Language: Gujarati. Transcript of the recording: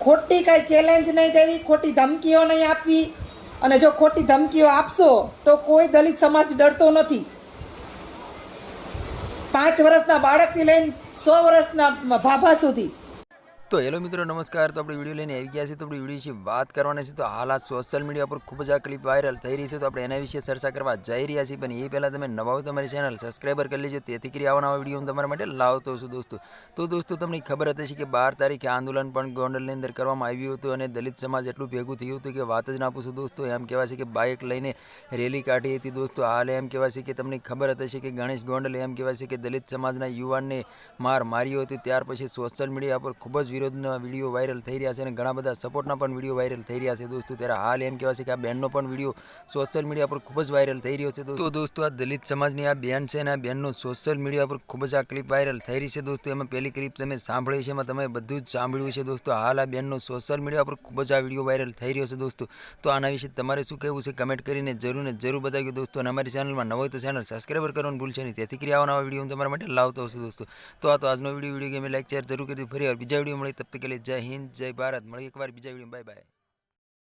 ખોટી કાંઈ ચેલેન્જ નહીં દેવી, ખોટી ધમકીઓ નહીં આપવી. અને જો ખોટી ધમકીઓ આપશો, તો કોઈ દલિત સમાજ ડરતો નથી. પાંચ વર્ષના બાળકથી લઈને સો વર્ષના ભાભા સુધી. તો હેલો મિત્રો, નમસ્કાર. તો આપણે વીડિયો લઈને આવી ગયા છીએ. તો આપણે વીડિયો વિશે વાત કરવાના છે. તો હાલ આ સોશિયલ મીડિયા પર ખૂબ જ આ ક્લિપ વાયરલ થઈ રહી છે. તો આપણે એના વિશે ચર્ચા કરવા જઈ રહ્યા છીએ. પણ એ પહેલાં તમે નવા હોય તો અમારી ચેનલ સબસ્ક્રાઈબર કરી લેજો. તેથી કરી આવવાના વીડિયો હું તમારા માટે લાવતો છું દોસ્તો. તો દોસ્તો, તમને ખબર હતી કે બાર તારીખે આંદોલન પણ ગોંડલની અંદર કરવામાં આવ્યું હતું અને દલિત સમાજ એટલું ભેગું થયું હતું કે વાત જ ના પૂછું દોસ્તો. એમ કહેવાય છે કે બાઇક લઈને રેલી કાઢી હતી દોસ્તો. હાલ એમ કહેવાય છે કે તમને ખબર હતી છે કે ગણેશ ગોંડલ એમ કહેવાય છે કે દલિત સમાજના યુવાનને માર માર્યો હતો. ત્યાર પછી સોશિયલ મીડિયા પર ખૂબ જ વિરોધના વીડિયો વાયરલ થઈ રહ્યા છે અને ઘણા બધા સપોર્ટના પણ વીડિયો વાયરલ થઈ રહ્યા છે દોસ્તો. ત્યારે હાલ એમ કહેવાય છે કે આ બેનનો પણ વીડિયો સોશિયલ મીડિયા પર ખૂબ જ વાયરલ થઈ રહ્યો છે તો દોસ્તો, આ દલિત સમાજની આ બેન છે અને આ બેનનો સોશિયલ મીડિયા પર ખૂબ જ આ ક્લિપ વાયરલ થઈ રહી છે દોસ્તો. એમાં પહેલી ક્લિપ તમે સાંભળી છે, એમાં તમે બધું જ સાંભળ્યું છે દોસ્તો. હાલ આ બેનનો સોશિયલ મીડિયા પર ખૂબ જ આ વીડિયો વાયરલ થઈ રહ્યો છે દોસ્તો. તો આના વિશે તમારે શું કહેવું છે કમેન્ટ કરીને જરૂર ને જરૂર બતાવ્યું દોસ્તો. અને અમારી ચેનલમાં નવો તો ચેનલ સબસ્ક્રાઈબર કરવાનું ભૂલશે નહીં. તેથી કરી આવવાના વીડિયો હું તમારા માટે લાવતો હશે દોસ્તો. તો આ તો આજનો વીડિયો વીડિયો ગમે લાઈક શેર જરૂર કરી ફરી બીજા વીડિયો મળી તબ તક જય હિન્દ જય ભારત મળી એકવાર બીજા વીડિયો બાય બાય.